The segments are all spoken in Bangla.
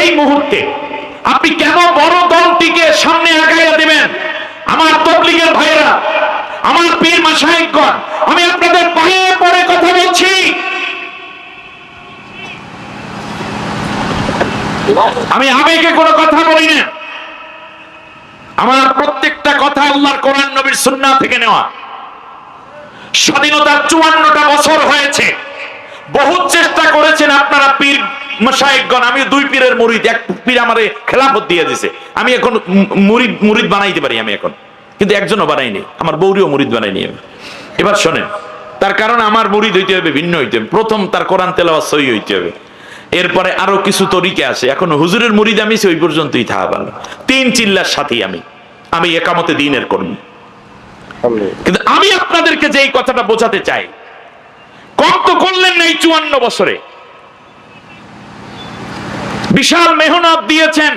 এই মুহূর্তে আপনি কেন বড় দলটিকে সামনে আগাইয়া দেবেন? আমার তবলিগের ভাইরা আমার পীর মাসায়িকগণ আমি আপনাদের পায়ে পড়ে কথা বলছি। আমি আবেগে কোনো কথা বলি না। আমার প্রত্যেকটা কথা আল্লাহর কোরআন, নবীর সুন্নাহ থেকে নেওয়া। স্বাধীনতার চুয়ান্নটা বছর হয়েছে। বহু চেষ্টা করেছেন আপনারা পীর মশাইকগণ আমি দুই পীরের মুরিদ এক পীর আমারে খেলাফত দিয়ে দিছে। আমি এখন মুরিদ মুরিদ বানাইতে পারি আমি এখন। কিন্তু একজনও বানাইনি, আমার বৌরিও মুরিদ বানাইনি। আমি। এবার শোনেন, তার কারণ আমার মুরিদ হইতে হবে, ভিন্ন হইতে প্রথম তার কোরআন তেলাওয়াত সই হইতে হবে। এরপরে আরও কিছু তরিকে আছে। এখন হুজুরের মুরিদ আমি সেই পর্যন্তই থাকা তিন চিল্লার সাথেই আমি। আমি একামতে দিনের কর্মী। কিন্তু আমি আপনাদেরকে যে কথাটা বোঝাতে চাই, কম তো করলেন এই চুয়ান্ন বছরে। বিশাল মেহনত দিয়েছেন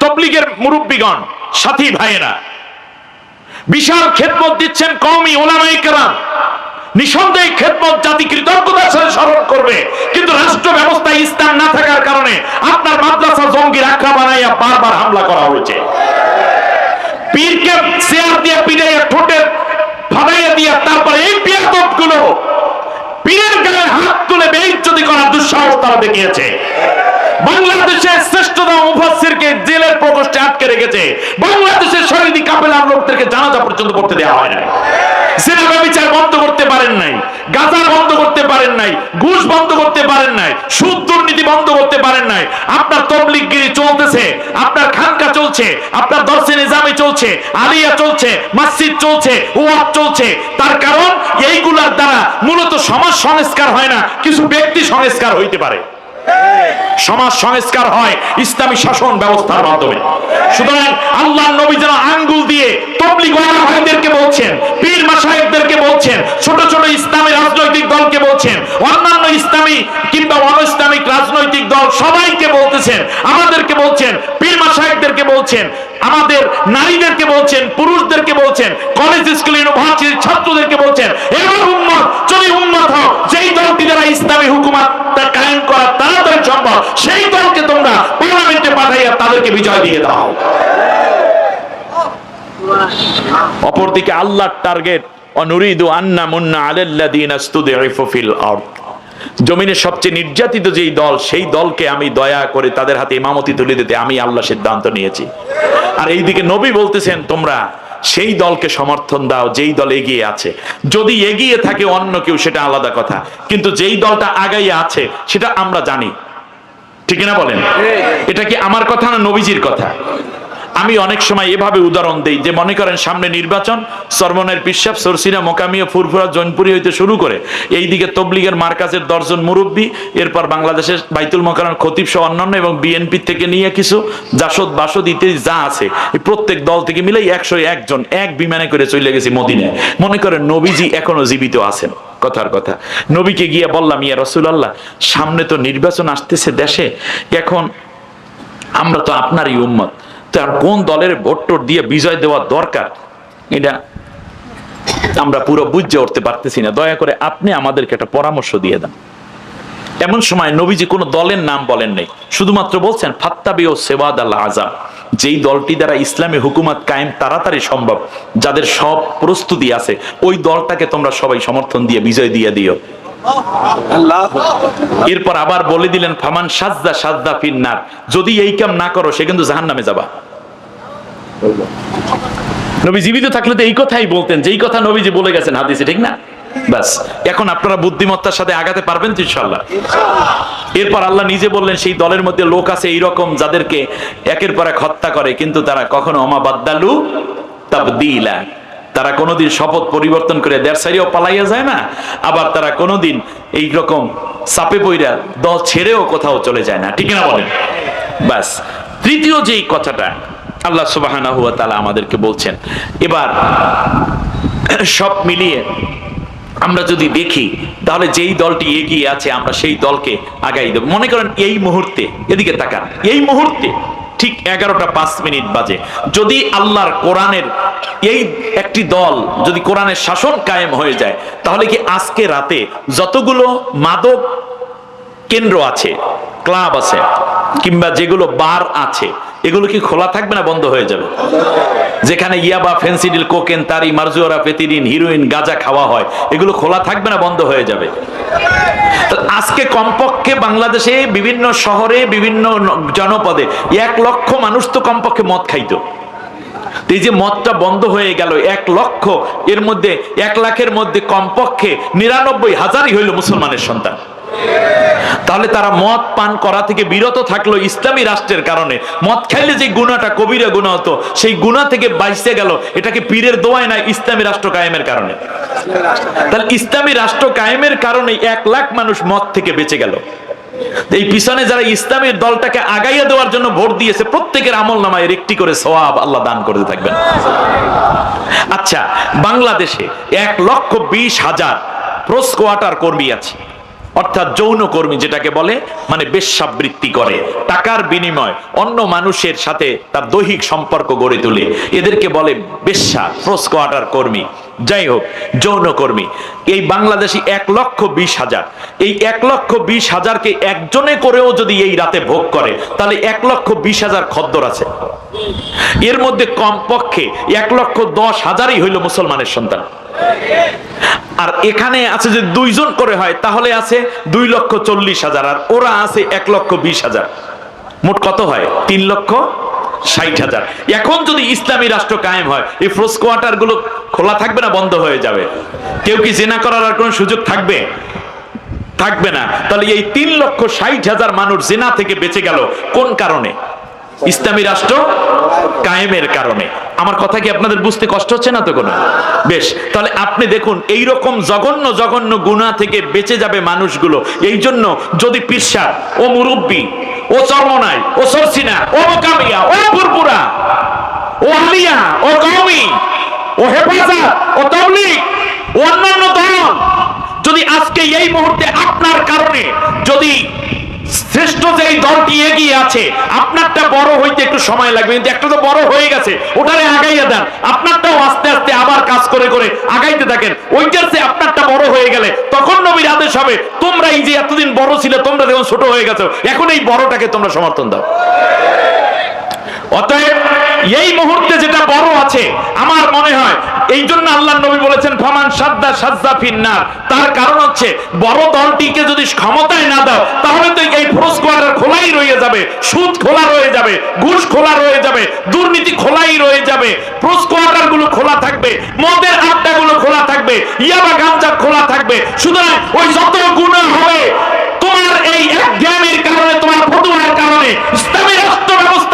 তবলিগের মুরব্বীগণ, সাথী ভাইয়েরা। বিশাল খেদমত দিচ্ছেন কমই ওলামাই কেরাম। নিঃসন্দেহে খেদমত জাতি কৃতজ্ঞতার সাথে স্মরণ করবে, কিন্তু রাষ্ট্র ব্যবস্থায় ইসলাম না থাকার কারণে আপনার মাদ্রাসা জঙ্গির আখ্যা বানাইয়া বারবার হামলা করা হয়েছে। পীরকে চেয়ার দিয়ে পিড়াইয়া ঠোঁটে ফাটাইয়া দিয়া তারপরে এই পিয়াদবগুলো পীরের গায়ে হাত তুলে বেইজ্জতি করার দুঃসাহস তারা দেখিয়েছে। বাংলাদেশের জেলের প্রকোষ্ঠে আটকে রেখেছে। বাংলাদেশের কাপেলার লোকদেরকে জানাজা পর্যন্ত করতে দেওয়া হয় না বিচার বন্ধ করতে পারেন নাই বন্ধ করতে পারেন নাই, ঘুষ বন্ধ করতে পারেন নাই, সুদ দুর্নীতি বন্ধ করতে পারেন নাই। আপনার তবলিগগিরি চলতেছে, আপনার খানকা চলছে, আপনার দর্শে নিজামে চলছে, আলিয়া চলছে, মসজিদ চলছে ওয়াব চলছে। তার কারণ এইগুলার দ্বারা মূলত সমাজ সংস্কার হয় না, কিছু ব্যক্তি সংস্কার হইতে পারে। সমাজ সংস্কার হয় ইসলামী শাসন ব্যবস্থার মাধ্যমে। সুতরাং আল্লাহ নবী যেন আঙ্গুল দিয়ে তবলিগ ভাইদেরকে বলছেন, পীর মাসায়েকদেরকে বলছেন, ছোট ছোট ইসলামী রাজনৈতিক দলকে বলছেন, অন্যান্য ইসলামী কিংবা অন ইসলামিক রাজনৈতিক দল সবাইকে বলতেছেন, আমাদেরকে বলছেন, পীর মাসায়েকদেরকে বলছেন, আমাদের নারীদেরকে বলছেন, পুরুষদেরকে বলছেন, কলেজ, স্কুল, ইউনিভার্সিটির ছাত্রদেরকে বলছেন এবার উম্মত যদি উম্মত হও যেই দলটি দ্বারা ইসলামী হুকুমাত কায়েম করা তাড়াতাড়ি সম্ভব সেই দলকে তোমরা পার্লামেন্টে পাঠাইয়া তাদেরকে বিজয় দিয়ে দাও। অপরদিকে আল্লাহর টার্গেট অনুরিদু আন্না মুন্না আলাল্লাযিনা ইসতুদিফু ফিল আরদ। জমিনের সবচেয়ে নির্যাতিত যেই দল, সেই দলকে আমি দয়া করে তাদের হাতে ইমামতি তুলে দিতে আমি আল্লাহ সিদ্ধান্ত নিয়েছি। আর এইদিকে নবী বলতেছেন, তোমরা সেই দলকে সমর্থন দাও যেই দল এগিয়ে আছে। যদি এগিয়ে থাকে অন্য কেউ, সেটা আলাদা কথা। কিন্তু যেই দলটা আগাইয়া আছে, সেটা আমরা জানি। ঠিক না বলেন? এটা কি আমার কথা না নবীজির কথা? আমি অনেক সময় এভাবে উদাহরণ দেই যে মনে করেন সামনে নির্বাচন সরমনের পিসাব সরসিনা মোকামিয়া ফুরফুরা জৈনপুরি হইতে শুরু করে এইদিকে তবলিগের মার্কাজের দশজন মুরব্বী এরপর বাংলাদেশের বাইতুল মোকারণ খতিব সহ অন্যান্য এবং বিএনপি থেকে নিয়ে কিছু জাসদ বাসদ ইত্যাদি যা আছে এই প্রত্যেক দল থেকে মিলেই একশো একজন এক বিমানে করে চলে গেছি মদিনায়। মনে করেন নবীজি এখনও জীবিত আছেন। কথার কথা। নবীকে গিয়ে বললাম, ইয়া রসুলাল্লাহ, সামনে তো নির্বাচন আসতেছে দেশে। এখন আমরা তো আপনারই উম্মত। তার কোন দলের ভোট টোট দিয়ে বিজয় দেওয়া দরকার? এটা আমরা পুরো বুঝে উঠতে পারতেছি না। দয়া করে আপনি আমাদেরকে একটা পরামর্শ দিয়ে দেন। এমন সময় নবীজি কোনো দলের নাম বলেন নাই। শুধুমাত্র বলছেন ফাত্তাবি ও সেবাদ আল্লাহ আজাম যেই দলটি দ্বারা ইসলামী হুকুমত কায়েম তাড়াতাড়ি সম্ভব, যাদের সব প্রস্তুতি আছে, ওই দলটাকে তোমরা সবাই সমর্থন দিয়ে, বিজয় দিয়ে দিও। এরপর আবার বলে দিলেন, ফামান সাজদা সাজদা ফিন্নার। যদি এই কাম না করো, সে কিন্তু জাহান নামে যাবা। নবী জীবিত থাকলে তো এই কথাই বলতেন, যেই কথা নবীজি বলে গেছেন, হাদিসে, ঠিক না? ব্যাস। এখন আপনারা বুদ্ধিমত্তার সাথে আগাতে পারবেন তো ইনশাল্লাহ এরপর আল্লাহ নিজে বললেন, সেই দলের মধ্যে লোক আছে এইরকম যাদেরকে একের পর এক হত্যা করে, কিন্তু তারা কখনো অমা বাদ্দালু তাবদিলা। তারা কোনোদিন শপথ পরিবর্তন করে দেড় সাইরেও পালাইয়া যায় না, আবার তারা কোনোদিন এই রকম চাপে পইরা দল ছেড়েও কোথাও চলে যায় না। ঠিক না বলেন? ব্যাস। তৃতীয় যেই কথাটা আল্লাহ তালা আমাদেরকে বলছেন, এবার সব মিলিয়ে আমরা যদি দেখি, তাহলে যেই দলটি এগিয়ে আছে, আমরা সেই দলকে আগাই দেব। মনে করেন এই মুহূর্তে, এদিকে তাকান, এই মুহূর্তে ঠিক এগারোটা পাঁচ মিনিট বাজে। যদি আল্লাহর কোরআনের এই একটি দল যদি কোরআনের শাসন কায়েম হয়ে যায়, তাহলে কি আজকে রাতে যতগুলো মাদক কেন্দ্র আছে, ক্লাব আছে, কিংবা যেগুলো বার আছে এগুলো কি খোলা থাকবে না বন্ধ হয়ে যাবে? যেখানে ইয়াবা, ফেন্সিডিল, কোকেন, তারি, মার্জুয়ারা, পেতিরিন, হিরোইন, গাঁজা খাওয়া হয়, এগুলো খোলা থাকবে না, বন্ধ হয়ে যাবে। আজকে কমপক্ষে বাংলাদেশে বিভিন্ন শহরে, বিভিন্ন জনপদে এক লক্ষ মানুষ তো কমপক্ষে মদ খাইতো। এই যে মদটা বন্ধ হয়ে গেল, এক লক্ষ, এর মধ্যে এক লাখের মধ্যে কমপক্ষে নিরানব্বই হাজারই হইল মুসলমানের সন্তান। তাহলে তারা মদ পান করা থেকে বিরত থাকল ইসলামী রাষ্ট্রের কারণে। মদ খাইলে যে গুণাটা, কবিরা গুণা হতো, সেই গুণা থেকে বাইসে গেল। এটাকে পীরের দোয়ায় না ইসলামী রাষ্ট্র কায়েমের কারণে। তাহলে ইসলামী রাষ্ট্র কায়েমের কারণে এক লাখ মানুষ মদ থেকে বেঁচে গেল। এই পিছনে যারা ইসলামের দলটাকে আগাইয়া দেওয়ার জন্য ভোট দিয়েছে, প্রত্যেকের আমল নামায় একটি করে সওয়াব আল্লাহ দান করতে থাকবেন। আচ্ছা বাংলাদেশে এক লক্ষ বিশ হাজার প্রোস কোয়ার্টার কর্মী আছে। অর্থাৎ যৌন কর্মী যেটাকে বলে মানে বেশ্যাবৃত্তি করে, টাকার বিনিময়, অন্য মানুষের সাথে তার দৈহিক সম্পর্ক গড়ে তোলে। এদেরকে বলে বেশ্যা প্রোস কোয়ার্টার কর্মী। যাই হোক যৌন কর্মী এই বাংলাদেশি এক লক্ষ বিশ হাজার। এই এক লক্ষ বিশ হাজারকে একজনে করেও যদি এই রাতে ভোগ করে, তাহলে এক লক্ষ বিশ হাজার খদ্দর আছে। এর মধ্যে কমপক্ষে এক লক্ষ দশ হাজারই হইল মুসলমানের সন্তান। আর এখানে আছে যে দুইজন করে হয়, তাহলে আছে দুই লক্ষ চল্লিশ হাজার, আর ওরা আছে এক লক্ষ বিশ হাজার। মোট কত হয়? তিন লক্ষ ষাট হাজার। এখন যদি ইসলামী রাষ্ট্র কায়েম হয়, এই ফ্রোস কোয়ার্টারগুলো খোলা থাকবে না, বন্ধ হয়ে যাবে? কেউ কি জেনা করার আর কোনো সুযোগ থাকবে? থাকবে না। তাহলে এই তিন লক্ষ ষাট হাজার মানুষ জেনা থেকে বেঁচে গেল কোন কারণে? ইসলামী রাষ্ট্র কায়েমের কারণে। আমার কথা কি আপনাদের বুঝতে কষ্ট হচ্ছে না তো কোনো? বেশ, তাহলে আপনি দেখুন এই রকম জঘন্য জঘন্য গুণা থেকে বেঁচে যাবে মানুষগুলো। এই জন্য যদি পিসা ও মুরব্বী, ও চর্মনাই, ও সরসিনা, ও মোকামিয়া, ও পুরপুরা ও আলিয়া, ও কওমি, ও হেফাজত, ও তবলিগ, ও অন্যান্য দল, যদি আজকে এই মুহূর্তে আপনার কারণে যদি শ্রেষ্ঠ যে দলটি এগিয়ে আছে, আপনারটা বড় হইতে একটু সময় লাগবে, কিন্তু একটা তো বড় হয়ে গেছে, ওটারে আগাইয়া দেন। আপনারটাও আস্তে আস্তে আবার কাজ করে করে আগাইতে থাকেন। ওইটার চেয়ে আপনারটা বড় হয়ে গেলে, তখন নবীর আদেশ হবে, তোমরা এই যে এতদিন বড় ছিল, তোমরা যখন ছোট হয়ে গেছো, এখন এই বড়টাকে তোমরা সমর্থন দাও। অতএব এই মুহূর্তে যেটা বড় আছে, আমার মনে হয়, এই জন্য আল্লাহ নবী বলেছেন, ফমান সাদ্দা সাজ্জা ফিন্নার। তার কারণ হচ্ছে, বড় দলটিকে যদি ক্ষমতায় না দাও, তাহলে তো এই ফোর্স কোয়ার্টার খোলাই রয়ে যাবে, সুদ খোলা রয়ে যাবে, ঘুষ খোলা রয়ে যাবে, দুর্নীতি খোলাই রয়ে যাবে ফোর্স কোয়ার্টারগুলো খোলা থাকবে, মদের আড্ডা গুলো খোলা থাকবে, ইয়াবা গাঞ্জা খোলা থাকবে। সুতরাং ওই যত গুণা হবে, তোমার এই জ্ঞানের কারণে, তোমার ফতুয়ার কারণে ইসলামী রাষ্ট্র ব্যবস্থা